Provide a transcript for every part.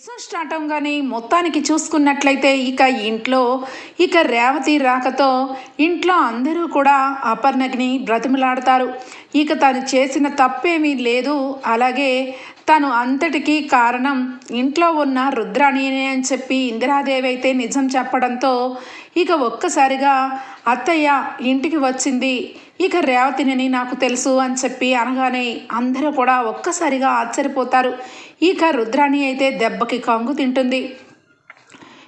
Episode start అవగానే మొత్తానికి చూసుకున్నట్లయితే ఇక ఇంట్లో ఇక రేవతి రాకతో ఇంట్లో అందరూ కూడా అపర్ణగ్ని బ్రతిమలాడతారు. ఇక తను చేసిన తప్పేమీ లేదు. అలాగే తను అంతటికీ కారణం ఇంట్లో ఉన్న రుద్రాణినే అని చెప్పి ఇందిరాదేవి అయితే నిజం చెప్పడంతో ఇక ఒక్కసారిగా అత్తయ్య ఇంటికి వచ్చింది. ఇక రేవతిని నాకు తెలుసు అని చెప్పి అనగానే అందరూ కూడా ఒక్కసారిగా ఆశ్చర్యపోతారు. ఇక రుద్రాణి అయితే దెబ్బకి కంగు తింటుంది.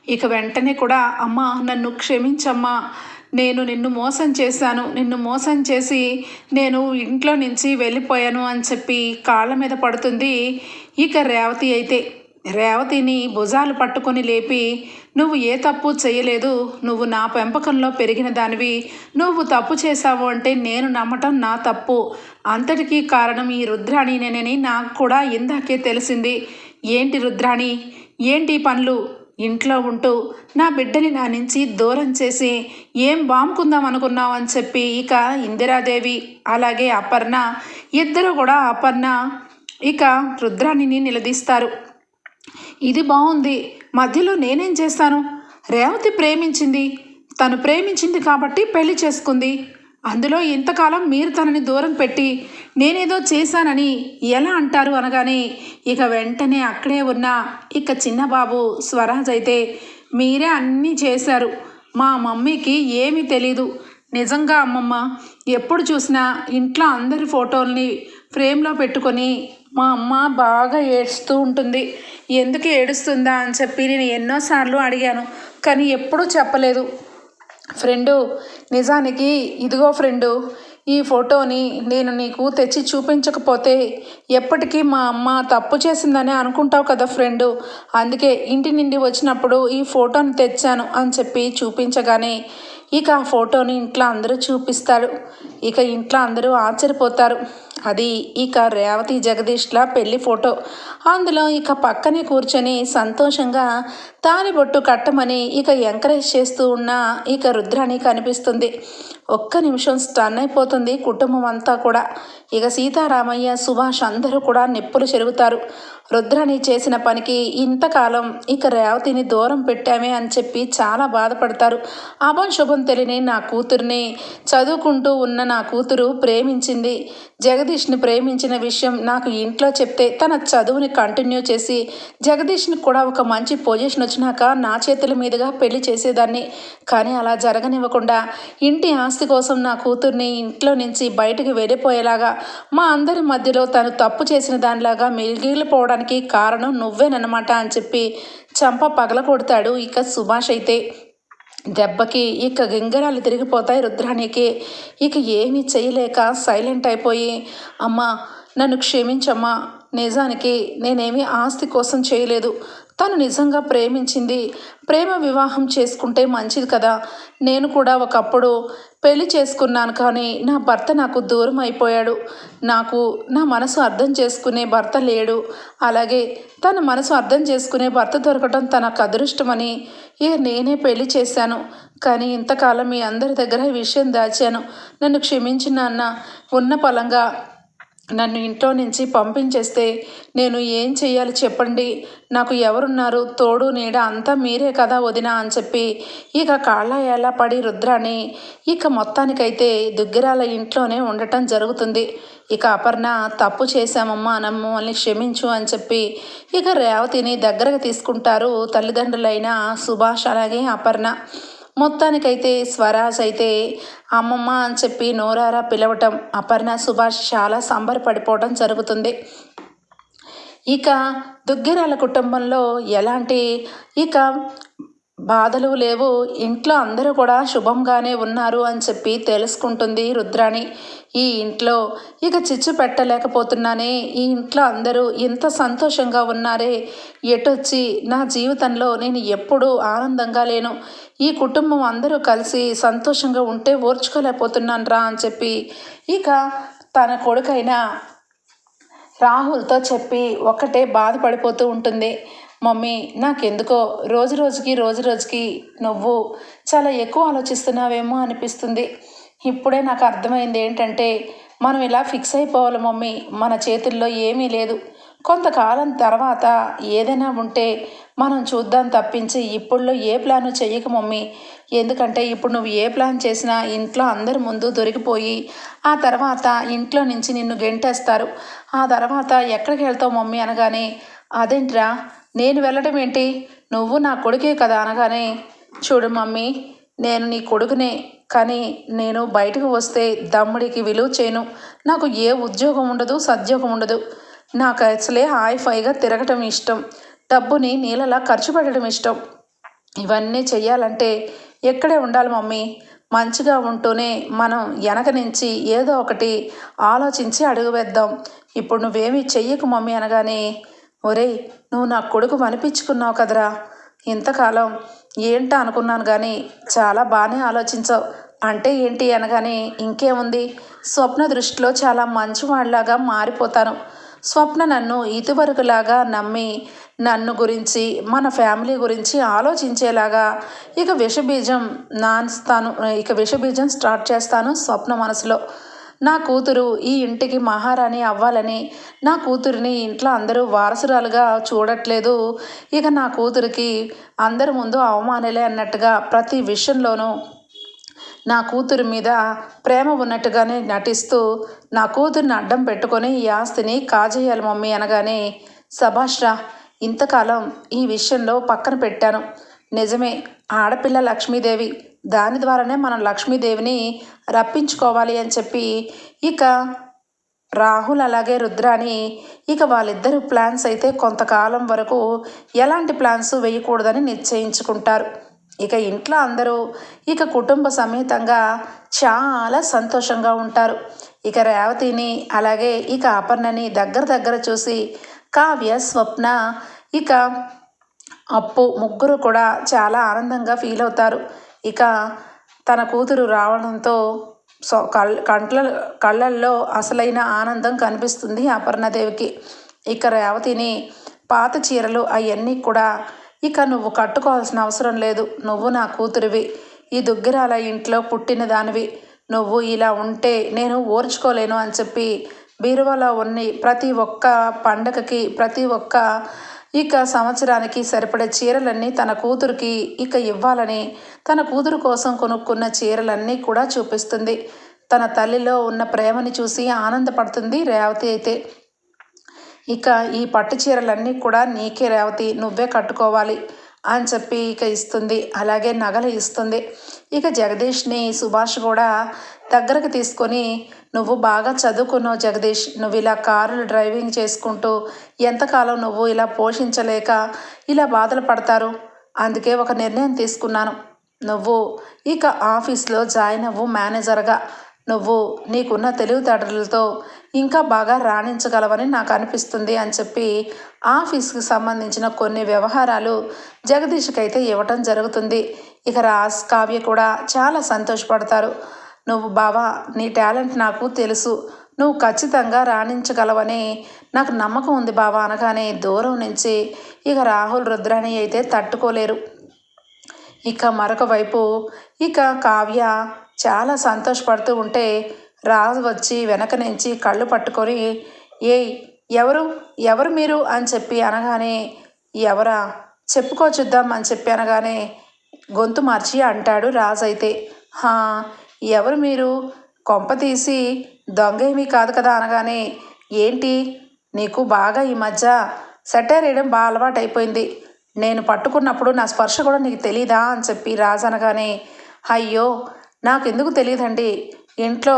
ఇక వెంటనే కూడా అమ్మ నన్ను క్షమించమ్మా. నేను నిన్ను మోసం చేశాను. నిన్ను మోసం చేసి నేను ఇంట్లో నుంచి వెళ్ళిపోయాను అని చెప్పి కాళ్ళ మీద పడుతుంది ఇక రేవతి అయితే. రేవతిని భుజాలు పట్టుకొని లేపి నువ్వు ఏ తప్పు చేయలేదు నువ్వు నా పెంపకంలో పెరిగిన దానివి నువ్వు తప్పు చేశావు అంటే నేను నమ్మటం నా తప్పు. అంతటికీ కారణం ఈ రుద్రాణినేనని నాకు కూడా ఇందాకే తెలిసింది. ఏంటి రుద్రాణి? ఏంటి పనులు? ఇంట్లో ఉంటూ నా బిడ్డని నా నుంచి దూరం చేసి ఏం బాముకుందాం అనుకున్నావు అని చెప్పి ఇక ఇందిరాదేవి అలాగే అపర్ణ ఇద్దరు కూడా అపర్ణ ఇక రుద్రాణిని నిలదీస్తారు. ఇది బాగుంది. మధ్యలో నేనేం చేస్తాను? రేవతి ప్రేమించింది. తను ప్రేమించింది కాబట్టి పెళ్ళి చేసుకుంది. అందులో ఇంతకాలం మీరు తనని దూరం పెట్టి నేనేదో చేశానని ఎలా అంటారు అనగానే ఇక వెంటనే అక్కడే ఉన్న ఇక చిన్నబాబు స్వరాజ్ అయితే మీరే అన్నీ చేశారు. మా మమ్మీకి ఏమీ తెలీదు. నిజంగా అమ్మమ్మ ఎప్పుడు చూసినా ఇంట్లో అందరి ఫోటోల్ని ఫ్రేమ్లో పెట్టుకొని మా అమ్మ బాగా ఏడుస్తూ ఉంటుంది. ఎందుకు ఏడుస్తుందా? అని చెప్పి నేను ఎన్నోసార్లు అడిగాను కానీ ఎప్పుడూ చెప్పలేదు. ఫ్రెండు నిజానికి ఇదిగో ఫ్రెండు ఈ ఫోటోని నేను నీకు తెచ్చి చూపించకపోతే ఎప్పటికీ మా అమ్మ తప్పు చేసిందని అనుకుంటావు కదా ఫ్రెండు. అందుకే ఇంటి నుండి వచ్చినప్పుడు ఈ ఫోటోని తెచ్చాను అని చెప్పి చూపించగానే ఇక ఆ ఫోటోని ఇంట్లో అందరూ చూపిస్తారు. ఇక ఇంట్లో అందరూ ఆశ్చర్యపోతారు. అది ఇక రేవతి జగదీష్ల పెళ్ళి ఫోటో. అందులో ఇక పక్కనే కూర్చొని సంతోషంగా తాలిబొట్టు కట్టమని ఇక ఎంకరేజ్ చేస్తూ ఉన్న ఇక రుద్రాణి కనిపిస్తుంది. ఒక్క నిమిషం స్టన్ అయిపోతుంది కుటుంబం అంతా కూడా. ఇక సీతారామయ్య సుభాష్ అందరూ కూడా నిప్పులు చెరుగుతారు. రుద్రని చేసిన పనికి ఇంతకాలం ఇక రేవతిని దూరం పెట్టామే అని చెప్పి చాలా బాధపడతారు. అభం శుభం తెలియని నా కూతుర్ని చదువుకుంటూ ఉన్న నా కూతురు ప్రేమించింది. జగదీష్ని ప్రేమించిన విషయం నాకు ఇంట్లో చెప్తే తన చదువుని కంటిన్యూ చేసి జగదీష్ని కూడా ఒక మంచి పొజిషన్ వచ్చినాక నా చేతుల మీదుగా పెళ్ళి చేసేదాన్ని. కానీ అలా జరగనివ్వకుండా ఇంటి ఆస్తి కోసం నా కూతుర్ని ఇంట్లో నుంచి బయటకు వెళ్ళిపోయేలాగా మా అందరి మధ్యలో తను తప్పు చేసిన దానిలాగా మిగిలిపోవడానికి కారణం నువ్వేనమాట అని చెప్పి చంప పగల కొడతాడు. ఇక సుభాష్ అయితే దెబ్బకి ఇక గింగరాలు తిరిగిపోతాయి రుద్రానికి. ఇక ఏమీ చేయలేక సైలెంట్ అయిపోయి అమ్మా నన్ను క్షమించమ్మా నిజానికి నేనేమి ఆస్తి కోసం చేయలేదు. తను నిజంగా ప్రేమించింది. ప్రేమ వివాహం చేసుకుంటే మంచిది కదా. నేను కూడా ఒకప్పుడు పెళ్ళి చేసుకున్నాను కానీ నా భర్త నాకు దూరం అయిపోయాడు. నాకు నా మనసు అర్థం చేసుకునే భర్త లేడు. అలాగే తన మనసు అర్థం చేసుకునే భర్త దొరకడం తనకు అదృష్టమని ఇక నేనే పెళ్ళి చేశాను. కానీ ఇంతకాలం మీ అందరి దగ్గర ఈ విషయం దాచాను. నన్ను క్షమించిన అన్న ఉన్న పలంగా నన్ను ఇంట్లో నుంచి పంపించేస్తే నేను ఏం చెయ్యాలి చెప్పండి? నాకు ఎవరున్నారు? తోడు నీడ అంతా మీరే కదా వదినా అని చెప్పి ఇక కాళ్ళ ఎలా పడి రుద్రాని ఇక మొత్తానికైతే దుగ్గిరాల ఇంట్లోనే ఉండటం జరుగుతుంది. ఇక అపర్ణ తప్పు చేశామమ్మా నమ్మల్ని క్షమించు అని చెప్పి ఇక రేవతిని దగ్గరకు తీసుకుంటారు తల్లిదండ్రులైన సుభాష్ అలాగే అపర్ణ. మొత్తానికైతే స్వరాజ్ అయితే అమ్మమ్మ అని చెప్పి నోరారా పిలవటం అపర్ణ సుభాష్ చాలా సంబరపడిపోవడం జరుగుతుంది. ఇక దుగ్గిరాల కుటుంబంలో ఎలాంటి ఇక బాధలు లేవు. ఇంట్లో అందరూ కూడా శుభంగానే ఉన్నారు అని చెప్పి తెలుసుకుంటుంది రుద్రాణి. ఈ ఇంట్లో ఇక చిచ్చు పెట్టలేకపోతున్నానే ఈ ఇంట్లో అందరూ ఎంత సంతోషంగా ఉన్నారే. ఎటొచ్చి నా జీవితంలో నేను ఎప్పుడూ ఆనందంగా లేను. ఈ కుటుంబం అందరూ కలిసి సంతోషంగా ఉంటే ఓర్చుకోలేకపోతున్నాను రా అని చెప్పి ఇక తన కొడుకైన రాహుల్తో చెప్పి ఒక్కటే బాధపడిపోతూ ఉంటుంది. మమ్మీ నాకెందుకో రోజు రోజుకి రోజు రోజుకి నువ్వు చాలా ఎక్కువ ఆలోచిస్తున్నావేమో అనిపిస్తుంది. ఇప్పుడే నాకు అర్థమైంది ఏంటంటే మనం ఇలా ఫిక్స్ అయిపోవాలి మమ్మీ. మన చేతుల్లో ఏమీ లేదు. కొంతకాలం తర్వాత ఏదైనా ఉంటే మనం చూద్దాం తప్పించి ఇప్పుడులో ఏ ప్లాను చెయ్యక మమ్మీ. ఎందుకంటే ఇప్పుడు నువ్వు ఏ ప్లాన్ చేసినా ఇంట్లో అందరి ముందు దొరికిపోయి ఆ తర్వాత ఇంట్లో నుంచి నిన్ను గెంటేస్తారు. ఆ తర్వాత ఎక్కడికి వెళ్తావు మమ్మీ అనగానే అదేంట్రా నేను వెళ్ళడం ఏంటి? నువ్వు నా కొడుకే కదా అనగానే చూడు మమ్మీ నేను నీ కొడుకునే కానీ నేను బయటకు వస్తే దమ్ముడికి విలువ చేయను. నాకు ఏ ఉద్యోగం ఉండదు సద్యోగం ఉండదు. నాకు అసలే హాయ్ ఫైగా తిరగటం ఇష్టం. డబ్బుని నీళ్ళలా ఖర్చు పెట్టడం ఇష్టం. ఇవన్నీ చెయ్యాలంటే ఎక్కడే ఉండాలి మమ్మీ. మంచిగా ఉంటూనే మనం వెనక నుంచి ఏదో ఒకటి ఆలోచించి అడుగు వేద్దాం. ఇప్పుడు నువ్వేమీ చెయ్యకు మమ్మీ అనగానే ఒరేయ్ నువ్వు నా కొడుకు అనిపించుకున్నావు కదరా. ఇంతకాలం ఏంటో అనుకున్నాను కానీ చాలా బాగానే ఆలోచించావు. అంటే ఏంటి అనగానే ఇంకేముంది? స్వప్న దృష్టిలో చాలా మంచివాళ్ళలాగా మారిపోతాను. స్వప్న నన్ను ఇదివరకులాగా నమ్మి నన్ను గురించి మన ఫ్యామిలీ గురించి ఆలోచించేలాగా ఇక విషబీజం నాన్స్తాను ఇక విషబీజం స్టార్ట్ చేస్తాను స్వప్న మనసులో. నా కూతురు ఈ ఇంటికి మహారాణి అవ్వాలని నా కూతురిని ఇంట్లో అందరూ వారసురాలుగా చూడట్లేదు. ఇక నా కూతురికి అందరి ముందు అవమానలే అన్నట్టుగా ప్రతి విషయంలోనూ నా కూతురు మీద ప్రేమ ఉన్నట్టుగానే నటిస్తూ నా కూతురిని అడ్డం పెట్టుకొని ఈ ఆస్తిని కాజేయాలి మమ్మీ అనగానే సభాష్రా ఇంతకాలం ఈ విషయంలో పక్కన పెట్టాను. నిజమే ఆడపిల్ల లక్ష్మీదేవి. దాని ద్వారానే మనం లక్ష్మీదేవిని రప్పించుకోవాలి అని చెప్పి ఇక రాహుల్ అలాగే రుద్రాని ఇక వాళ్ళిద్దరు ప్లాన్స్ అయితే కొంతకాలం వరకు ఎలాంటి ప్లాన్స్ వేయకూడదని నిశ్చయించుకుంటారు. ఇక ఇంట్లో అందరూ ఇక కుటుంబ సమేతంగా చాలా సంతోషంగా ఉంటారు. ఇక రేవతిని అలాగే ఇక అపర్ణని దగ్గర దగ్గర చూసి కావ్య స్వప్న ఇక అప్పు ముగ్గురు కూడా చాలా ఆనందంగా ఫీల్ అవుతారు. ఇక తన కూతురు రావడంతో సో కళ్ళ కంట్ల కళ్ళల్లో అసలైన ఆనందం కనిపిస్తుంది అపర్ణదేవికి. ఇక రేవతిని పాత చీరలు అవన్నీ కూడా ఇక నువ్వు కట్టుకోవాల్సిన అవసరం లేదు. నువ్వు నా కూతురివి. ఈ దుగ్గిరాల ఇంట్లో పుట్టిన దానివి. నువ్వు ఇలా ఉంటే నేను ఓర్చుకోలేను అని చెప్పి బీరువాలో ఉన్న ప్రతి ఒక్క పండగకి ప్రతి ఒక్క ఇక సంవత్సరానికి సరిపడే చీరలన్నీ తన కూతురికి ఇక ఇవ్వాలని తన కూతురు కోసం కొనుక్కున్న చీరలన్నీ కూడా చూపిస్తుంది. తన తల్లిలో ఉన్న ప్రేమని చూసి ఆనందపడుతుంది రేవతి అయితే. ఇక ఈ పట్టు చీరలన్నీ కూడా నీకే రేవతి నువ్వే కట్టుకోవాలి అని చెప్పి ఇక ఇస్తుంది. అలాగే నగలు ఇస్తుంది. ఇక జగదీష్ని సుభాష్ కూడా దగ్గరకు తీసుకొని నువ్వు బాగా చదువుకున్నావు జగదీష్. నువ్వు ఇలా కారులు డ్రైవింగ్ చేసుకుంటూ ఎంతకాలం నువ్వు ఇలా పోషించలేక ఇలా బాధలు పడతారు? అందుకే ఒక నిర్ణయం తీసుకున్నాను. నువ్వు ఇక ఆఫీస్లో జాయిన్ అవ్వు మేనేజర్గా. నువ్వు నీకున్న తెలివితేటలతో ఇంకా బాగా రాణించగలవని నాకు అనిపిస్తుంది అని చెప్పి ఆఫీస్కి సంబంధించిన కొన్ని వ్యవహారాలు జగదీష్కి అయితే ఇవ్వటం జరుగుతుంది. ఇక రాజ్ కావ్య కూడా చాలా సంతోషపడతారు. నువ్వు బావా నీ టాలెంట్ నాకు తెలుసు. నువ్వు ఖచ్చితంగా రాణించగలవని నాకు నమ్మకం ఉంది బావా అనగానే దూరం నుంచి ఇక రాహుల్ రుద్రాని అయితే తట్టుకోలేరు. ఇక మరొక వైపు ఇక కావ్య చాలా సంతోషపడుతూ ఉంటే రాజు వచ్చి వెనక నుంచి కళ్ళు పట్టుకొని ఏయ్ ఎవరు? ఎవరు మీరు? అని చెప్పి అనగానే ఎవరా? చెప్పుకో చూద్దాం అని చెప్పి అనగానే గొంతు మార్చి అంటాడు రాజు అయితే. హా ఎవరు మీరు? కొంప తీసి దొంగ ఏమీ కాదు కదా అనగానే ఏంటి? నీకు బాగా ఈ మధ్య సెటైర్ వేయడం బాగా అలవాటైపోయింది. నేను పట్టుకున్నప్పుడు నా స్పర్శ కూడా నీకు తెలీదా అని చెప్పి రాజు అనగానే అయ్యో నాకెందుకు తెలియదండి? ఇంట్లో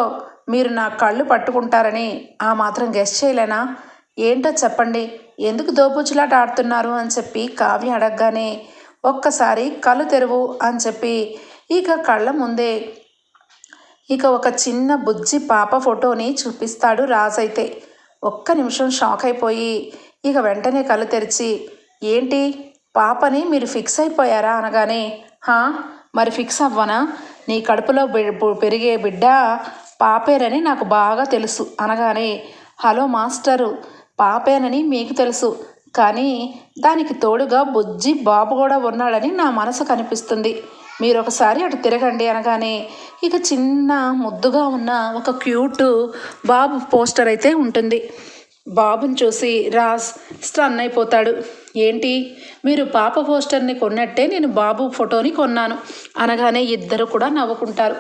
మీరు నా కళ్ళు పట్టుకుంటారని ఆ మాత్రం గెస్ట్ చేయలేనా? ఏంటో చెప్పండి. ఎందుకు దోపుచ్చులాట ఆడుతున్నారు అని చెప్పి కావ్య అడగగానే ఒక్కసారి కళ్ళు తెరువు అని చెప్పి ఇక కళ్ళ ముందే ఇక ఒక చిన్న బుజ్జి పాప ఫోటోని చూపిస్తాడు రాజైతే ఒక్క నిమిషం షాక్ అయిపోయి ఇక వెంటనే కళ్ళు తెరిచి ఏంటి? పాపని మీరు ఫిక్స్ అయిపోయారా? అనగానే హా మరి ఫిక్స్ అవ్వనా? నీ కడుపులో పెరిగే బిడ్డ పాపేనని నాకు బాగా తెలుసు. అనగానే హలో మాస్టరు పాపేనని మీకు తెలుసు. కానీ దానికి తోడుగా బుజ్జి బాబు కూడా ఉన్నాడని నా మనసు కనిపిస్తుంది. మీరు ఒకసారి అటు తిరగండి అనగానే ఇక చిన్న ముద్దుగా ఉన్న ఒక క్యూట్ బాబు పోస్టర్ అయితే ఉంటుంది. బాబుని చూసి రాజ్ స్టన్ అయిపోతాడు. ఏంటి? మీరు పాప పోస్టర్ని కొన్నట్టే నేను బాబు ఫోటోని కొన్నాను అనగానే ఇద్దరు కూడా నవ్వుకుంటారు.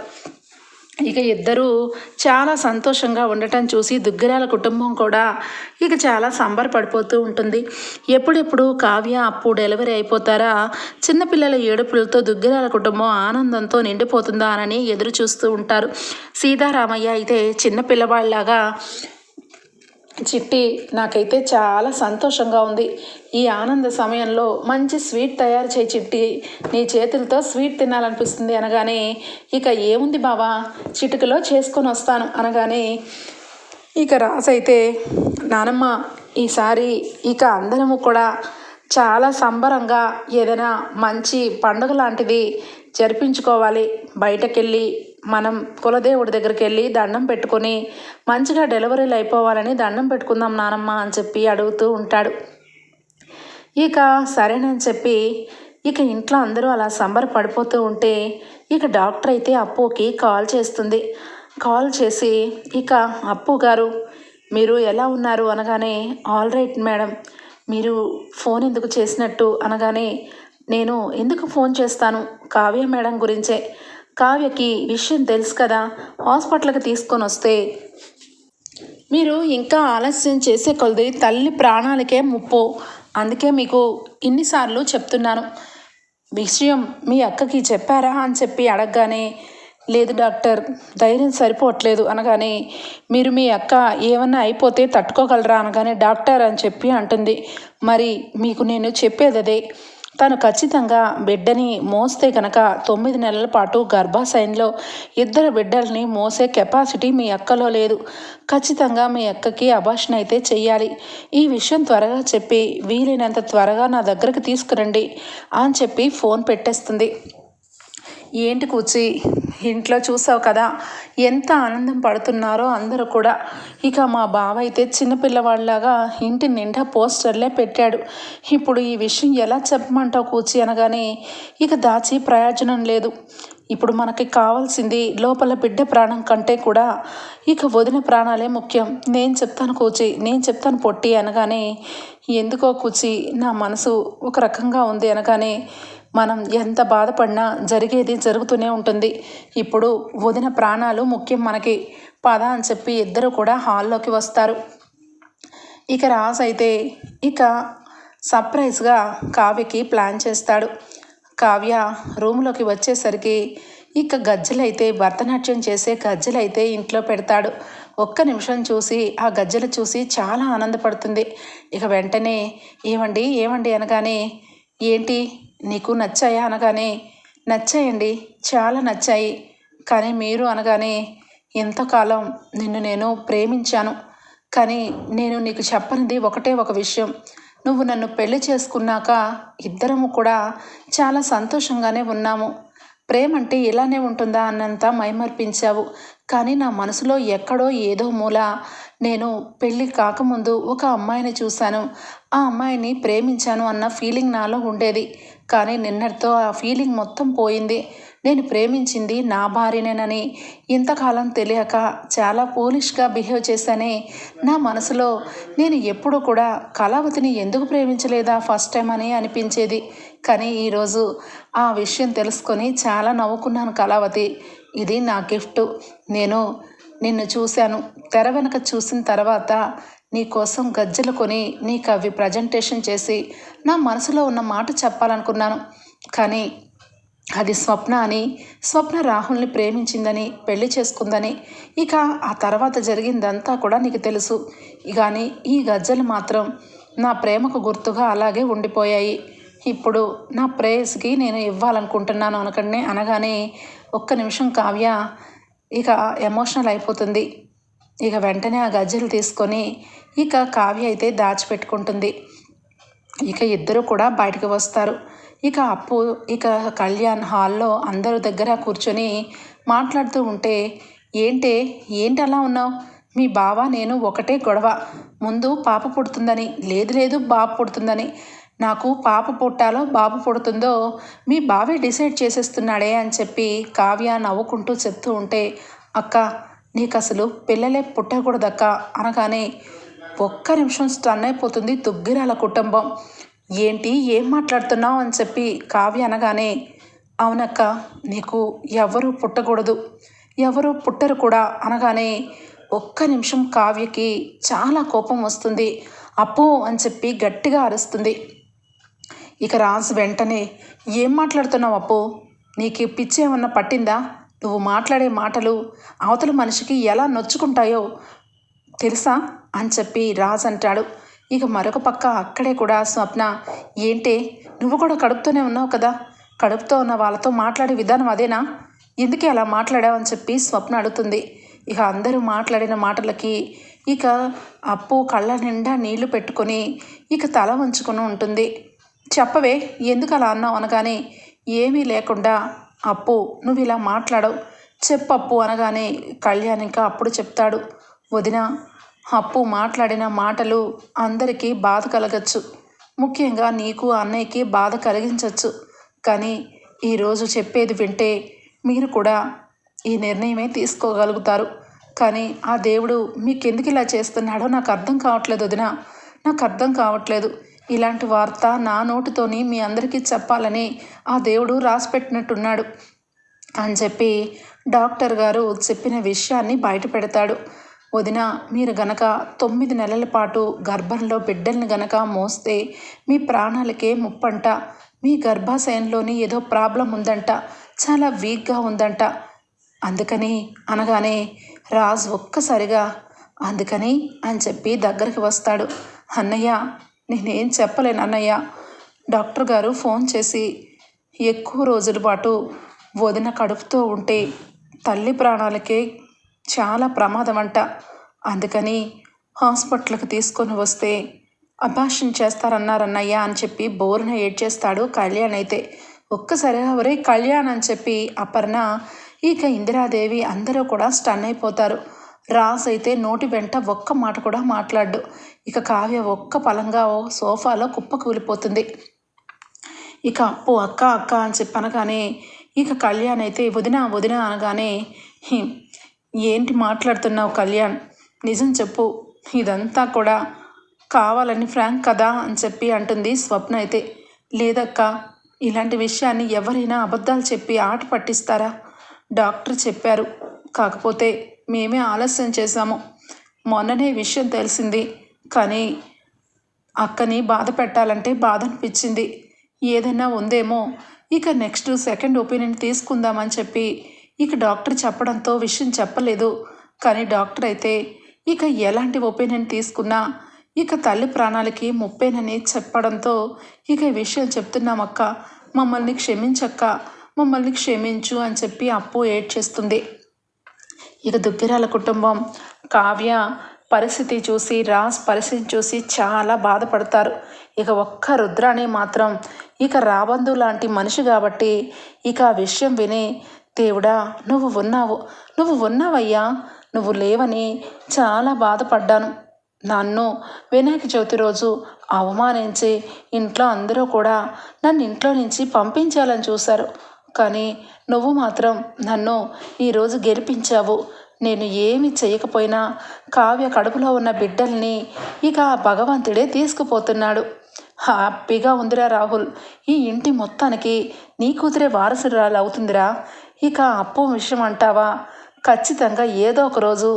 ఇక ఇద్దరూ చాలా సంతోషంగా ఉండటం చూసి దుగ్గిరాల కుటుంబం కూడా ఇక చాలా సంబరపడిపోతూ ఉంటుంది. ఎప్పుడెప్పుడు కావ్య అప్పు డెలివరీ అయిపోతారా? చిన్నపిల్లల ఏడుపులతో దుగ్గిరాల కుటుంబం ఆనందంతో నిండిపోతుందా అని ఎదురు చూస్తూ ఉంటారు. సీతారామయ్య అయితే చిన్న పిల్లవాళ్ళలాగా చిట్టి నాకైతే చాలా సంతోషంగా ఉంది. ఈ ఆనంద సమయంలో మంచి స్వీట్ తయారు చేయి చిట్టి. నీ చేతులతో స్వీట్ తినాలనిపిస్తుంది అనగానే ఇక ఏముంది బావా? చిటికలో చేసుకొని వస్తాను. అనగానే ఇక రాసైతే నానమ్మ ఈసారి ఇక అందరము కూడా చాలా సంబరంగా ఏదైనా మంచి పండుగ లాంటిది జరిపించుకోవాలి. బయటకెళ్ళి మనం కులదేవుడి దగ్గరికి వెళ్ళి దండం పెట్టుకొని మంచిగా డెలివరీలు అయిపోవాలని దండం పెట్టుకుందాం నానమ్మ అని చెప్పి అడుగుతూ ఉంటాడు. ఇక సరేనని చెప్పి ఇక ఇంట్లో అందరూ అలా సంబరపడిపోతూ ఉంటే ఇక డాక్టర్ అయితే అప్పుకి కాల్ చేస్తుంది. కాల్ చేసి ఇక అప్పు గారు మీరు ఎలా ఉన్నారు అనగానే ఆల్ రైట్ మేడం మీరు ఫోన్ ఎందుకు చేసినట్టు? అనగానే నేను ఎందుకు ఫోన్ చేస్తాను? కావ్య మేడం గురించే. కావ్యకి విషయం తెలుసు కదా హాస్పిటల్కి తీసుకొని వస్తే. మీరు ఇంకా ఆలస్యం చేసే కొలది తల్లి ప్రాణాలకే ముప్పు. అందుకే మీకు ఇన్నిసార్లు చెప్తున్నాను. విషయం మీ అక్కకి చెప్పారా అని చెప్పి అడగగానే లేదు డాక్టర్ ధైర్యం సరిపోవట్లేదు అనగానే మీరు మీ అక్క ఏమన్నా అయిపోతే తట్టుకోగలరా అనగానే డాక్టర్ అని చెప్పి అంటుంది. మరి మీకు నేను చెప్పేది అదే. తను ఖచ్చితంగా బిడ్డని మోస్తే కనుక తొమ్మిది నెలల పాటు గర్భాశయంలో ఇద్దరు బిడ్డల్ని మోసే కెపాసిటీ మీ అక్కలో లేదు. ఖచ్చితంగా మీ అక్కకి అభాషణ అయితే చెయ్యాలి. ఈ విషయం త్వరగా చెప్పి వీలైనంత త్వరగా నా దగ్గరకు తీసుకురండి అని చెప్పి ఫోన్ పెట్టేస్తుంది. ఏంటి కూర్చి ఇంట్లో చూసావు కదా ఎంత ఆనందం పడుతున్నారో అందరూ కూడా. ఇక మా బావ అయితే చిన్నపిల్లవాళ్ళలాగా ఇంటి నిండా పోస్టర్లే పెట్టాడు. ఇప్పుడు ఈ విషయం ఎలా చెప్పమంటావు కూర్చి అనగానే ఇక దాచి ప్రయోజనం లేదు. ఇప్పుడు మనకి కావాల్సింది లోపల బిడ్డ ప్రాణం కంటే కూడా ఇక వదిన ప్రాణాలే ముఖ్యం. నేను చెప్తాను కూచి నేను చెప్తాను పొట్టి అనగానే ఎందుకో కూచి నా మనసు ఒక రకంగా ఉంది అనగానే మనం ఎంత బాధపడినా జరిగేది జరుగుతూనే ఉంటుంది. ఇప్పుడు వదిన ప్రాణాలు ముఖ్యం మనకి. పద అని చెప్పి ఇద్దరు కూడా హాల్లోకి వస్తారు. ఇక రాజ్ అయితే ఇక సర్ప్రైజ్గా కావ్యకి ప్లాన్ చేస్తాడు. కావ్య రూమ్లోకి వచ్చేసరికి ఇక గజ్జలైతే భరతనాట్యం చేసే గజ్జలైతే ఇంట్లో పెడతాడు. ఒక్క నిమిషం చూసి ఆ గజ్జలు చూసి చాలా ఆనందపడుతుంది. ఇక వెంటనే ఏమండి ఏమండి అనగానే ఏంటి నీకు నచ్చాయా అనగానే నచ్చాయండి చాలా నచ్చాయి. కానీ మీరు అనగానే ఎంతకాలం నిన్ను నేను ప్రేమించాను. కానీ నేను నీకు చెప్పనిది ఒకటే ఒక విషయం. నువ్వు నన్ను పెళ్ళి చేసుకున్నాక ఇద్దరము కూడా చాలా సంతోషంగానే ఉన్నాము. ప్రేమ అంటే ఇలానే ఉంటుందా అన్నంత మైమర్పించావు. కానీ నా మనసులో ఎక్కడో ఏదో మూల నేను పెళ్ళి కాకముందు ఒక అమ్మాయిని చూశాను. ఆ అమ్మాయిని ప్రేమించాను అన్న ఫీలింగ్ నాలో ఉండేది. కానీ నిన్నటితో ఆ ఫీలింగ్ మొత్తం పోయింది. నేను ప్రేమించింది నా భార్యనేనని ఇంతకాలం తెలియక చాలా పోలిష్గా బిహేవ్ చేశానే. నా మనసులో నేను ఎప్పుడూ కూడా కళావతిని ఎందుకు ప్రేమించలేదా ఫస్ట్ టైం అని అనిపించేది. కానీ ఈరోజు ఆ విషయం తెలుసుకొని చాలా నవ్వుకున్నాను కళావతి. ఇది నా గిఫ్ట్. నేను నిన్ను చూశాను. తెర వెనక చూసిన తర్వాత నీకోసం గజ్జలు కొని నీకు అవి ప్రజెంటేషన్ చేసి నా మనసులో ఉన్న మాట చెప్పాలనుకున్నాను. కానీ అది స్వప్న అని స్వప్న రాహుల్ని ప్రేమించిందని పెళ్ళి చేసుకుందని ఇక ఆ తర్వాత జరిగిందంతా కూడా నీకు తెలుసు. కానీ ఈ గజ్జలు మాత్రం నా ప్రేమకు గుర్తుగా అలాగే ఉండిపోయాయి. ఇప్పుడు నా ప్రేయస్కి నేను ఇవ్వాలనుకుంటున్నాను అనకండి అనగానే ఒక్క నిమిషం కావ్య ఇక ఎమోషనల్ అయిపోతుంది. ఇక వెంటనే ఆ గజ్జలు తీసుకొని ఇక కావ్య అయితే దాచిపెట్టుకుంటుంది. ఇక ఇద్దరు కూడా బయటకు వస్తారు. ఇక అప్పు ఇక కళ్యాణ్ హాల్లో అందరి దగ్గర కూర్చొని మాట్లాడుతూ ఉంటే ఏంటే ఏంటి అలా ఉన్నావు? మీ బావ నేను ఒకటే గొడవ. ముందు పాప పుడుతుందని లేదు లేదు బాబు పుడుతుందని. నాకు పాప పుట్టాలో బాబు పుడుతుందో మీ బావే డిసైడ్ చేసేస్తున్నాడే అని చెప్పి కావ్య నవ్వుకుంటూ చెప్తూ ఉంటే అక్క నీకు అసలు పిల్లలే పుట్టకూడదక్క అనగానే ఒక్క నిమిషం స్టన్ అయిపోతుంది దుగ్గిరాల కుటుంబం. ఏంటి ఏం మాట్లాడుతున్నావు అని చెప్పి కావ్య అనగానే అవునక్క నీకు ఎవరు పుట్టకూడదు ఎవరు పుట్టరు కూడా అనగానే ఒక్క నిమిషం కావ్యకి చాలా కోపం వస్తుంది. అప్పు అని చెప్పి గట్టిగా అరుస్తుంది. ఇక రాజు వెంటనే ఏం మాట్లాడుతున్నావు అప్పు నీకు పిచ్చి ఏమన్నా పట్టిందా? నువ్వు మాట్లాడే మాటలు అవతల మనిషికి ఎలా నొచ్చుకుంటాయో తెలుసా అని చెప్పి రాజ్ అంటాడు. ఇక మరొక పక్క అక్కడే కూడా స్వప్న ఏంటే నువ్వు కూడా కడుపుతోనే ఉన్నావు కదా? కడుపుతో ఉన్న వాళ్ళతో మాట్లాడే విధానం అదేనా? ఎందుకే అలా మాట్లాడావు అని చెప్పి స్వప్న అడుగుతుంది. ఇక అందరూ మాట్లాడిన మాటలకి ఇక అప్పు కళ్ళ నిండా నీళ్ళు పెట్టుకొని ఇక తల వంచుకొని ఉంటుంది. చెప్పవే ఎందుకు అలా అన్నావు అనగానే ఏమీ లేకుండా అప్పు నువ్వు ఇలా మాట్లాడవు. చెప్పప్పు అనగానే కళ్యాణ్ ఇంకా అప్పుడు చెప్తాడు. వదిన అప్పు మాట్లాడిన మాటలు అందరికీ బాధ కలగచ్చు. ముఖ్యంగా నీకు అన్నయ్యకి బాధ కలిగించవచ్చు కానీ ఈరోజు చెప్పేది వింటే మీరు కూడా ఈ నిర్ణయమే తీసుకోగలుగుతారు. కానీ ఆ దేవుడు మీకెందుకు ఇలా చేస్తున్నాడో నాకు అర్థం కావట్లేదు వదిన. నాకు అర్థం కావట్లేదు. ఇలాంటి వార్త నా నోటితోని మీ అందరికీ చెప్పాలని ఆ దేవుడు రాసిపెట్టినట్టున్నాడు అని చెప్పి డాక్టర్ గారు చెప్పిన విషయాన్ని బయట పెడతాడు. వదిన మీరు గనక తొమ్మిది నెలల పాటు గర్భంలో బిడ్డల్ని గనక మోస్తే మీ ప్రాణాలకే ముప్పంట. మీ గర్భాశయంలోని ఏదో ప్రాబ్లం ఉందంట. చాలా వీక్గా ఉందంట. అందుకని అనగానే రాజ్ ఒక్కసారిగా అందుకని అని చెప్పి దగ్గరికి వస్తాడు. అన్నయ్య నేనేం చెప్పలేను అన్నయ్య. డాక్టర్ గారు ఫోన్ చేసి ఎక్కువ రోజుల పాటు వదిన కడుపుతో ఉంటే తల్లి ప్రాణాలకే చాలా ప్రమాదం అంట అందుకని హాస్పిటల్కి తీసుకొని వస్తే అభాషణ చేస్తారన్నారన్నయ్య అని చెప్పి బోరున ఏడ్చేస్తాడు కళ్యాణ్ అయితే. ఒక్కసారి ఒరే కళ్యాణ్ అని చెప్పి అపర్ణ ఇక ఇందిరాదేవి అందరూ కూడా స్టన్ అయిపోతారు. రాస్ అయితే నోటి వెంట ఒక్క మాట కూడా మాట్లాడ్డు. ఇక కావ్య ఒక్క పలంగా ఓ సోఫాలో కుప్ప కూలిపోతుంది ఇక అప్పు అక్క అక్క అని చెప్పనగానే ఇక కళ్యాణ్ అయితే వదిన వదిన అనగానే ఏంటి మాట్లాడుతున్నావు కళ్యాణ్? నిజం చెప్పు. ఇదంతా కూడా కావాలని ఫ్రాంక్ కదా అని చెప్పి అంటుంది స్వప్న అయితే. లేదక్క ఇలాంటి విషయాన్ని ఎవరైనా అబద్ధాలు చెప్పి ఆట పట్టిస్తారా? డాక్టర్ చెప్పారు. కాకపోతే మేమే ఆలస్యం చేశాము. మొన్ననే విషయం తెలిసింది. కానీ అక్కని బాధ పెట్టాలంటే బాధ అనిపించింది. ఏదైనా ఉందేమో ఇక నెక్స్ట్ సెకండ్ ఒపీనియన్ తీసుకుందామని చెప్పి ఇక డాక్టర్ చెప్పడంతో విషయం చెప్పలేదు. కానీ డాక్టర్ అయితే ఇక ఎలాంటి ఒపీనియన్ తీసుకున్నా ఇక తల్లి ప్రాణాలకి ముప్పేనని చెప్పడంతో ఇక విషయం చెప్తున్నామక్క. మమ్మల్ని క్షమించక్క మమ్మల్ని క్షమించు అని చెప్పి అప్పు ఏడ్ చేస్తుంది ఇక దుగ్గిరాల కుటుంబం కావ్య పరిస్థితి చూసి రాస్ పరిస్థితి చూసి చాలా బాధపడతారు. ఇక ఒక్క రుద్రాణి మాత్రం ఇక రాబందు లాంటి మనిషి కాబట్టి ఇక ఆ విషయం విని దేవుడా నువ్వు ఉన్నావు. నువ్వు ఉన్నావయ్యా. నువ్వు లేవని చాలా బాధపడ్డాను. నన్ను వినాయక చవితి రోజు అవమానించి ఇంట్లో అందరూ కూడా నన్ను ఇంట్లో నుంచి పంపించాలని చూశారు. కానీ నువ్వు మాత్రం నన్ను ఈరోజు గెలిపించావు. నేను ఏమి చేయకపోయినా కావ్య కడుపులో ఉన్న బిడ్డల్ని ఇక భగవంతుడే తీసుకుపోతున్నాడు. హ్యాపీగా ఉందిరా రాహుల్. ఈ ఇంటి మొత్తానికి నీ కూతురే వారసురాలు అవుతుందిరా ఇక అప్పు విషయం అంటావా? ఖచ్చితంగా ఏదో ఒక రోజు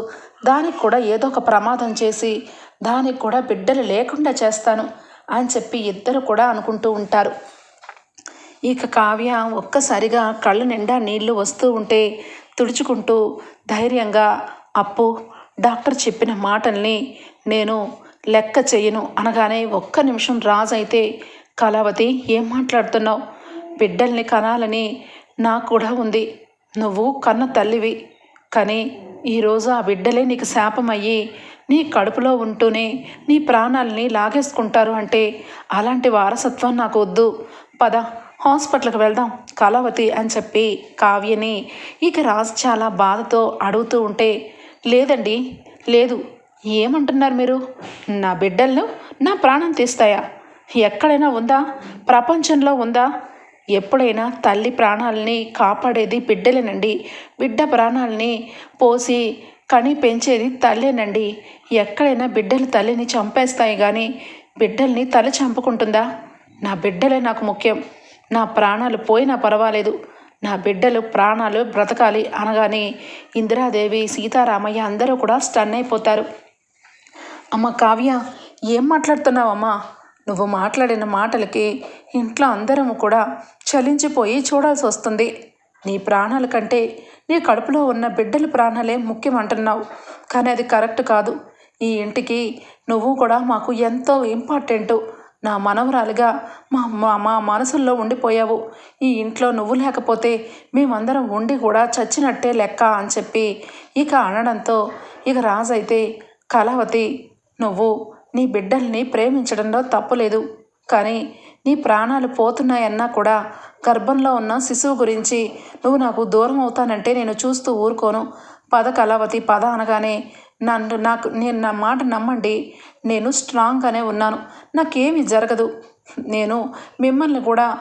దానికి కూడా ఏదో ఒక ప్రమాదం చేసి దానికి కూడా బిడ్డలు లేకుండా చేస్తాను అని చెప్పి ఇద్దరు కూడా అనుకుంటూ ఉంటారు. ఇక కావ్య ఒక్కసారిగా కళ్ళు నిండా నీళ్ళు వస్తూ ఉంటే తుడుచుకుంటూ ధైర్యంగా అప్పు డాక్టర్ చెప్పిన మాటల్ని నేను లెక్క చేయను అనగానే ఒక్క నిమిషం రాజు అయితే కళావతి ఏం మాట్లాడుతున్నావు? బిడ్డల్ని కనాలని నాకు కూడా ఉంది. నువ్వు కన్న తల్లివి. కానీ ఈరోజు ఆ బిడ్డలే నీకు శాపం అయ్యి నీ కడుపులో ఉంటూనే నీ ప్రాణాలని లాగేసుకుంటారు అంటే అలాంటి వారసత్వం నాకు వద్దు. పద హాస్పిటల్కి వెళ్దాం కళావతి అని చెప్పి కావ్యని ఇక రాజు చాలా బాధతో అడుగుతూ ఉంటే లేదండి లేదు. ఏమంటున్నారు మీరు? నా బిడ్డలను నా ప్రాణం తీస్తాయా? ఎక్కడైనా ఉందా? ప్రపంచంలో ఉందా? ఎప్పుడైనా తల్లి ప్రాణాలని కాపాడేది బిడ్డలేనండి. బిడ్డ ప్రాణాలని పోసి కని పెంచేది తల్లేనండి. ఎక్కడైనా బిడ్డలు తల్లిని చంపేస్తాయి కానీ బిడ్డల్ని తల్లి చంపుకుంటుందా? నా బిడ్డలే నాకు ముఖ్యం. నా ప్రాణాలు పోయినా పర్వాలేదు. నా బిడ్డలు ప్రాణాలు బ్రతకాలి అనగానే ఇందిరాదేవి సీతారామయ్య అందరూ కూడా స్టన్ అయిపోతారు. అమ్మ కావ్య ఏం మాట్లాడుతున్నావమ్మా? నువ్వు మాట్లాడిన మాటలకి ఇంట్లో అందరం కూడా చలించిపోయి చూడాల్సి వస్తుంది. నీ ప్రాణాల కంటే నీ కడుపులో ఉన్న బిడ్డల ప్రాణాలే ముఖ్యం అంటున్నావు కానీ అది కరెక్ట్ కాదు. ఈ ఇంటికి నువ్వు కూడా మాకు ఎంతో ఇంపార్టెంటు. నా మనవరాలుగా మా మా మా మనసుల్లో ఉండిపోయావు. ఈ ఇంట్లో నువ్వు లేకపోతే మేమందరం ఉండి కూడా చచ్చినట్టే లెక్క అని చెప్పి ఇక అనడంతో ఇక రాజైతే కళావతి నువ్వు నీ బిడ్డల్ని ప్రేమించడంలో తప్పులేదు. కానీ నీ ప్రాణాలు పోతున్నాయన్నా కూడా గర్భంలో ఉన్న శిశువు గురించి నువ్వు నాకు దూరం అవుతానంటే నేను చూస్తూ ఊరుకోను. పద కళావతి పద అనగానే నన్ను నాకు నేను నా మాట నమ్మండి. నేను స్ట్రాంగ్గానే ఉన్నాను. నాకేమి జరగదు. నేను మిమ్మల్ని కూడా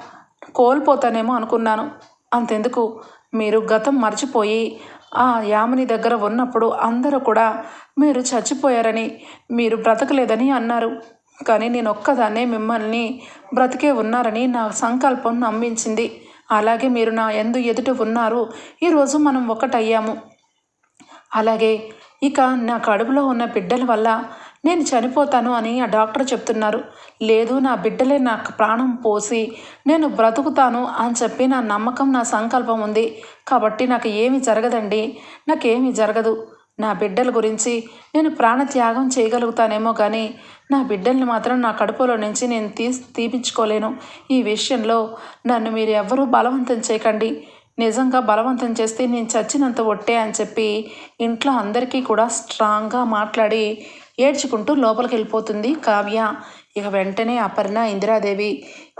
కోల్పోతానేమో అనుకున్నాను. అంతెందుకు? మీరు గతం మర్చిపోయి ఆ యామిని దగ్గర ఉన్నప్పుడు అందరూ కూడా మీరు చచ్చిపోయారని మీరు బ్రతకలేదని అన్నారు. కానీ నేను ఒక్కదాన్నే మిమ్మల్ని బ్రతికే ఉన్నారని నా సంకల్పం నమ్మించింది. అలాగే మీరు నా ఎందు ఎదుట ఉన్నారు. ఈరోజు మనం ఒకటయ్యాము. అలాగే ఇక నా కడుపులో ఉన్న బిడ్డల వల్ల నేను చనిపోతాను అని ఆ డాక్టర్ చెప్తున్నారు. లేదు నా బిడ్డలే నాకు ప్రాణం పోసి నేను బ్రతుకుతాను అని చెప్పి నా నమ్మకం నా సంకల్పం ఉంది. కాబట్టి నాకు ఏమి జరగదండి. నాకేమీ జరగదు. నా బిడ్డల గురించి నేను ప్రాణత్యాగం చేయగలుగుతానేమో కానీ నా బిడ్డల్ని మాత్రం నా కడుపులో నుంచి నేను తీ తీపించుకోలేను. ఈ విషయంలో నన్ను మీరు ఎవ్వరూ బలవంతం చేయకండి. నిజంగా బలవంతం చేస్తే నేను చచ్చినంత ఒట్టే అని చెప్పి ఇంట్లో అందరికీ కూడా స్ట్రాంగ్గా మాట్లాడి ఏడ్చుకుంటూ లోపలికి వెళ్ళిపోతుంది కావ్య. ఇక వెంటనే అపర్ణ ఇందిరాదేవి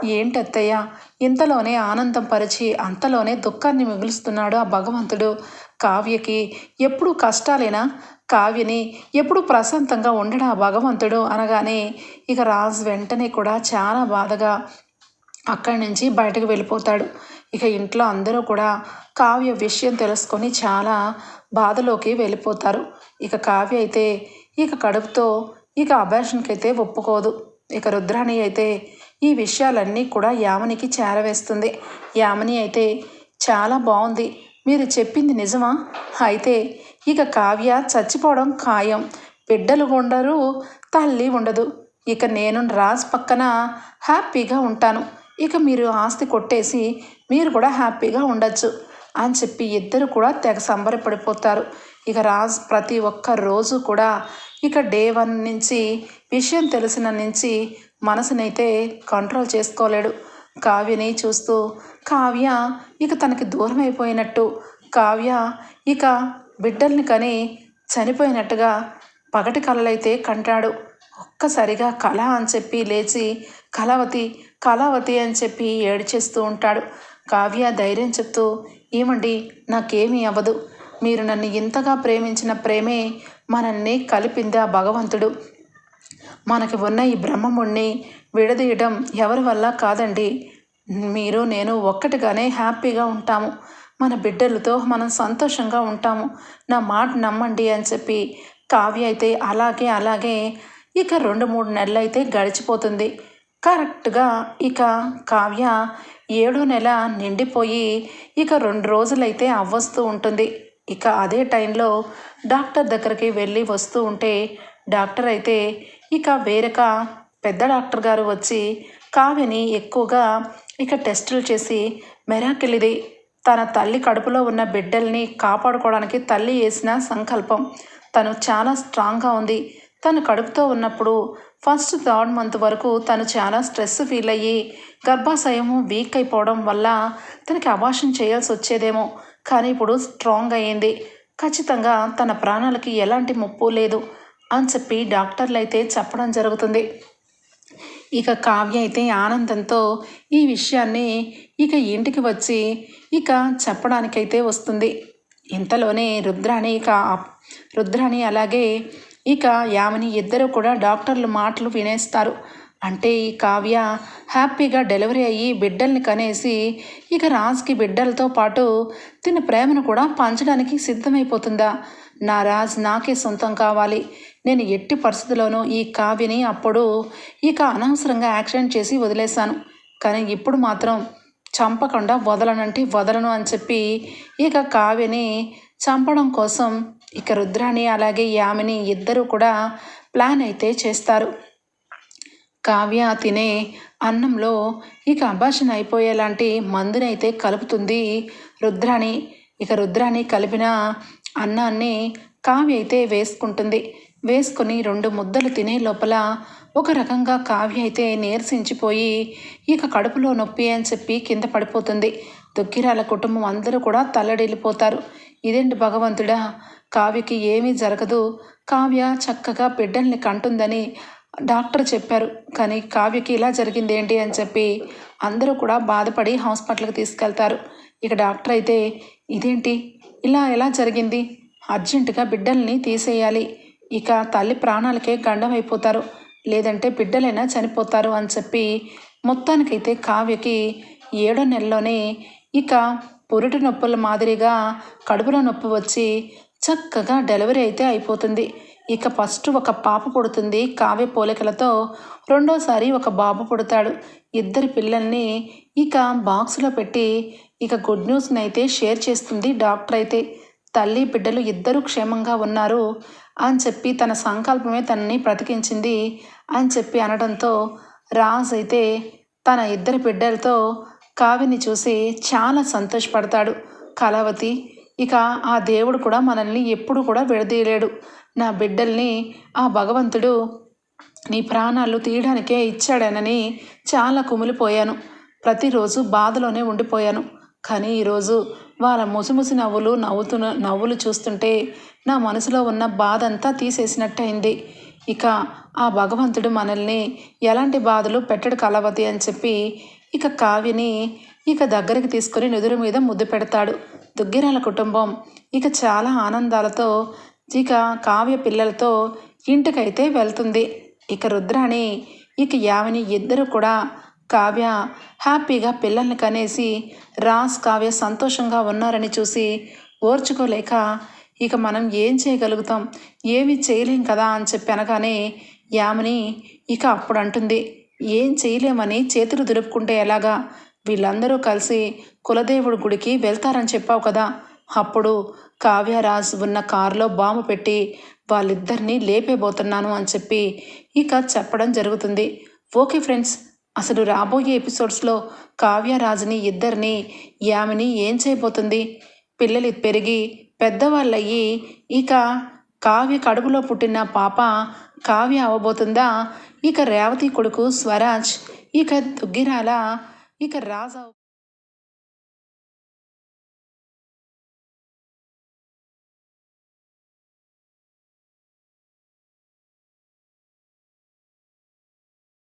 ఏంటి అత్తయ్య ఇంతలోనే ఆనందం పరిచి అంతలోనే దుఃఖాన్ని మిగులుస్తున్నాడు ఆ భగవంతుడు. కావ్యకి ఎప్పుడు కష్టాలేనా? కావ్యని ఎప్పుడు ప్రశాంతంగా ఉండడా ఆ భగవంతుడు? అనగానే ఇక రాజు వెంటనే కూడా చాలా బాధగా అక్కడి నుంచి బయటకు వెళ్ళిపోతాడు. ఇక ఇంట్లో అందరూ కూడా కావ్య విషయం తెలుసుకొని చాలా బాధలోకి వెళ్ళిపోతారు. ఇక కావ్య అయితే ఇక కడుపుతో ఇక అభాషణకి అయితే ఒప్పుకోదు. ఇక రుద్రాణి అయితే ఈ విషయాలన్నీ కూడా యామనికి చేరవేస్తుంది. యామని అయితే చాలా బాగుంది మీరు చెప్పింది నిజమా? అయితే ఇక కావ్య చచ్చిపోవడం ఖాయం. బిడ్డలు ఉండరు తల్లి ఉండదు. ఇక నేను రాజ్ పక్కన హ్యాపీగా ఉంటాను. ఇక మీరు ఆస్తి కొట్టేసి మీరు కూడా హ్యాపీగా ఉండొచ్చు అని చెప్పి ఇద్దరు కూడా తెగ సంబరపడిపోతారు. ఇక రాజ్ ప్రతి ఒక్క రోజు కూడా ఇక డే వన్ నుంచి విషయం తెలిసిన నుంచి మనసునైతే కంట్రోల్ చేసుకోలేడు. కావ్యని చూస్తూ కావ్య ఇక తనకి దూరం అయిపోయినట్టు కావ్య ఇక బిడ్డల్ని కని చనిపోయినట్టుగా పగటి కలలైతే కంటాడు. ఒక్కసారిగా కళ అని చెప్పి లేచి కళావతి కళావతి అని చెప్పి ఏడ్చేస్తూ ఉంటాడు. కావ్య ధైర్యం చెప్తూ ఏమండి నాకేమీ అవ్వదు. మీరు నన్ను ఇంతగా ప్రేమించిన ప్రేమే మనల్ని కలిపింది ఆ భగవంతుడు. మనకి ఉన్న ఈ బ్రహ్మముణ్ణి విడదీయడం ఎవరి వల్ల కాదండి? మీరు నేను ఒక్కటిగానే హ్యాపీగా ఉంటాము. మన బిడ్డలతో మనం సంతోషంగా ఉంటాము. నా మాట నమ్మండి అని చెప్పి కావ్య అయితే అలాగే అలాగే ఇక రెండు మూడు నెలలు అయితే గడిచిపోతుంది. కరెక్ట్గా ఇక కావ్య ఏడో నెల నిండిపోయి ఇక రెండు రోజులైతే అవ్వస్తూ ఉంటుంది. ఇక అదే టైంలో డాక్టర్ దగ్గరికి వెళ్ళి వస్తూ ఉంటే డాక్టర్ అయితే ఇక వేరొక పెద్ద డాక్టర్ గారు వచ్చి కావ్యని ఎక్కువగా ఇక టెస్టులు చేసి మెరాకెళ్ళిది తన తల్లి కడుపులో ఉన్న బిడ్డల్ని కాపాడుకోవడానికి తల్లి వేసిన సంకల్పం తను చాలా స్ట్రాంగ్గా ఉంది. తను కడుపుతో ఉన్నప్పుడు ఫస్ట్ థర్డ్ మంత్ వరకు తను చాలా స్ట్రెస్ ఫీల్ అయ్యి గర్భాశయము వీక్ అయిపోవడం వల్ల తనకి అభాషణ చేయాల్సి వచ్చేదేమో. కానీ ఇప్పుడు స్ట్రాంగ్ అయ్యింది. ఖచ్చితంగా తన ప్రాణాలకి ఎలాంటి ముప్పు లేదు అని చెప్పి డాక్టర్లు అయితే చెప్పడం జరుగుతుంది. ఇక కావ్య అయితే ఆనందంతో ఈ విషయాన్ని ఇక ఇంటికి వచ్చి ఇక చెప్పడానికైతే వస్తుంది. ఇంతలోనే రుద్రాణి ఇక రుద్రాణి అలాగే ఇక యామిని ఇద్దరు కూడా డాక్టర్లు మాటలు వినేస్తారు. అంటే ఈ కావ్య హ్యాపీగా డెలివరీ అయ్యి బిడ్డల్ని కనేసి ఇక రాజ్కి బిడ్డలతో పాటు తిన ప్రేమను కూడా పంచడానికి సిద్ధమైపోతుందా? నా రాజ్ నాకే సొంతం కావాలి. నేను ఎట్టి పరిస్థితుల్లోనూ ఈ కావ్యని అప్పుడు ఇక అనవసరంగా యాక్సిడెంట్ చేసి వదిలేశాను. కానీ ఇప్పుడు మాత్రం చంపకుండా వదలనంటే వదలను అని చెప్పి ఇక కావ్యని చంపడం కోసం ఇక రుద్రాణి అలాగే యామిని ఇద్దరూ కూడా ప్లాన్ అయితే చేస్తారు. కావ్య తినే అన్నంలో ఇక అభాషణ అయిపోయేలాంటి మందునైతే కలుపుతుంది రుద్రాణి. ఇక రుద్రాణి కలిపిన అన్నాన్ని కావ్య అయితే వేసుకుంటుంది. వేసుకొని రెండు ముద్దలు తినే లోపల ఒక రకంగా కావ్య అయితే నీరసించిపోయి ఇక కడుపులో నొప్పి అని చెప్పి కింద పడిపోతుంది. దుగ్గిరాల కుటుంబం అందరూ కూడా తల్లడిల్లిపోతారు. ఇదేంటి భగవంతుడా? కావ్యకి ఏమీ జరగదు. కావ్య చక్కగా బిడ్డల్ని కంటుందని డాక్టర్ చెప్పారు కానీ కావ్యకి ఇలా జరిగింది ఏంటి అని చెప్పి అందరూ కూడా బాధపడి హాస్పిటల్కి తీసుకెళ్తారు. ఇక డాక్టర్ అయితే ఇదేంటి? ఇలా ఎలా జరిగింది? అర్జెంటుగా బిడ్డల్ని తీసేయాలి. ఇక తల్లి ప్రాణాలకే గండం అయిపోతారు. లేదంటే బిడ్డలైనా చనిపోతారు అని చెప్పి మొత్తానికైతే కావ్యకి ఏడో నెలలోనే ఇక పురుటి నొప్పుల మాదిరిగా కడుపులో నొప్పి వచ్చి చక్కగా డెలివరీ అయితే అయిపోతుంది. ఇక ఫస్ట్ ఒక పాప పుడుతుంది. కావ్య పోలికలతో రెండోసారి ఒక బాబు పుడతాడు. ఇద్దరి పిల్లల్ని ఇక బాక్స్లో పెట్టి ఇక గుడ్ న్యూస్ని అయితే షేర్ చేస్తుంది డాక్టర్ అయితే. తల్లి బిడ్డలు ఇద్దరూ క్షేమంగా ఉన్నారు. అని చెప్పి తన సంకల్పమే తనని బ్రతికించింది అని చెప్పి అనడంతో రాజ్ అయితే తన ఇద్దరి బిడ్డలతో కావ్యని చూసి చాలా సంతోషపడతాడు. కళావతి ఇక ఆ దేవుడు కూడా మనల్ని ఎప్పుడు కూడా విడదీయలేడు. నా బిడ్డల్ని ఆ భగవంతుడు నీ ప్రాణాలు తీయడానికే ఇచ్చాడనని చాలా కుమిలిపోయాను. ప్రతిరోజు బాధలోనే ఉండిపోయాను. కానీ ఈరోజు వాళ్ళ ముసిముసి నవ్వులు నవ్వుతున్న నవ్వులు చూస్తుంటే నా మనసులో ఉన్న బాధ అంతా తీసేసినట్టయింది. ఇక ఆ భగవంతుడు మనల్ని ఎలాంటి బాధలు పెట్టడు కలవతి అని చెప్పి ఇక కావ్యని ఇక దగ్గరికి తీసుకొని నుదురు మీద ముద్దు పెడతాడు. దుగ్గిరాల కుటుంబం ఇక చాలా ఆనందాలతో ఇక కావ్య పిల్లలతో ఇంటికైతే వెళ్తుంది. ఇక రుద్రాణి ఇక యామిని ఇద్దరు కూడా కావ్య హ్యాపీగా పిల్లల్ని కనేసి రాస్ కావ్య సంతోషంగా ఉన్నారని చూసి ఓర్చుకోలేక ఇక మనం ఏం చేయగలుగుతాం? ఏమి చేయలేం కదా అని చెప్పి అనగానే యామిని ఇక అప్పుడు అంటుంది ఏం చేయలేమని చేతులు దులుపుకుంటే ఎలాగా? వీళ్ళందరూ కలిసి కులదేవుడి గుడికి వెళ్తారని చెప్పావు కదా. అప్పుడు కావ్యరాజ్ ఉన్న కారులో బాంబు పెట్టి వాళ్ళిద్దరినీ లేపేబోతున్నాను అని చెప్పి ఇక చెప్పడం జరుగుతుంది. ఓకే ఫ్రెండ్స్ అసలు రాబోయే ఎపిసోడ్స్లో కావ్యరాజుని ఇద్దరిని యామిని ఏం చేయబోతుంది? పిల్లలు పెరిగి పెద్దవాళ్ళయ్యి ఇక కావ్య కడుపులో పుట్టిన పాప కావ్య అవ్వబోతుందా? ఇక రేవతి కొడుకు స్వరాజ్ ఇక దుగ్గిరాల ఇక రాజు